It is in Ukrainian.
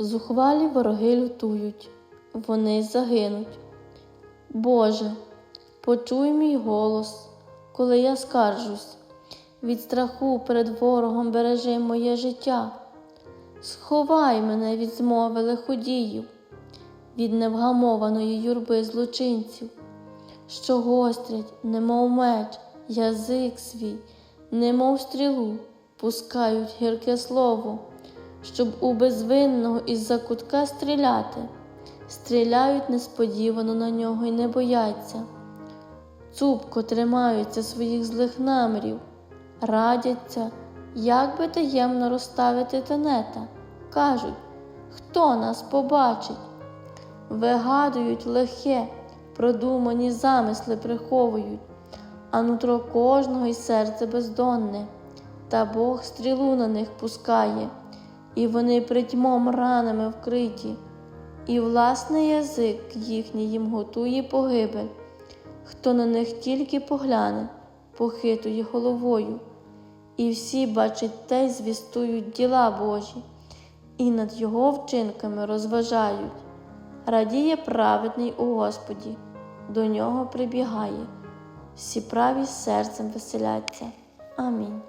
Зухвалі вороги лютують, вони загинуть. Боже, почуй мій голос, коли я скаржусь. Від страху перед ворогом бережи моє життя. Сховай мене від змови лиходіїв, від невгамованої юрби злочинців, що гострять, немов меч, язик свій, немов стрілу, пускають гірке слово, щоб у безвинного із-за кутка стріляти, стріляють несподівано на нього й не бояться. Цупко тримаються своїх злих намірів, радяться, як би таємно розставити тенета. Кажуть, хто нас побачить, вигадують лихе, продумані замисли приховують, а нутро кожного й серце бездонне, та Бог стрілу на них пускає, і вони притьмом ранами вкриті, і власний язик їхній їм готує погибель. Хто на них тільки погляне, похитує головою, і всі бачать те й звістують діла Божі, і над його вчинками розважають. Радіє праведний у Господі, до нього прибігає, всі праві серцем веселяться. Амінь.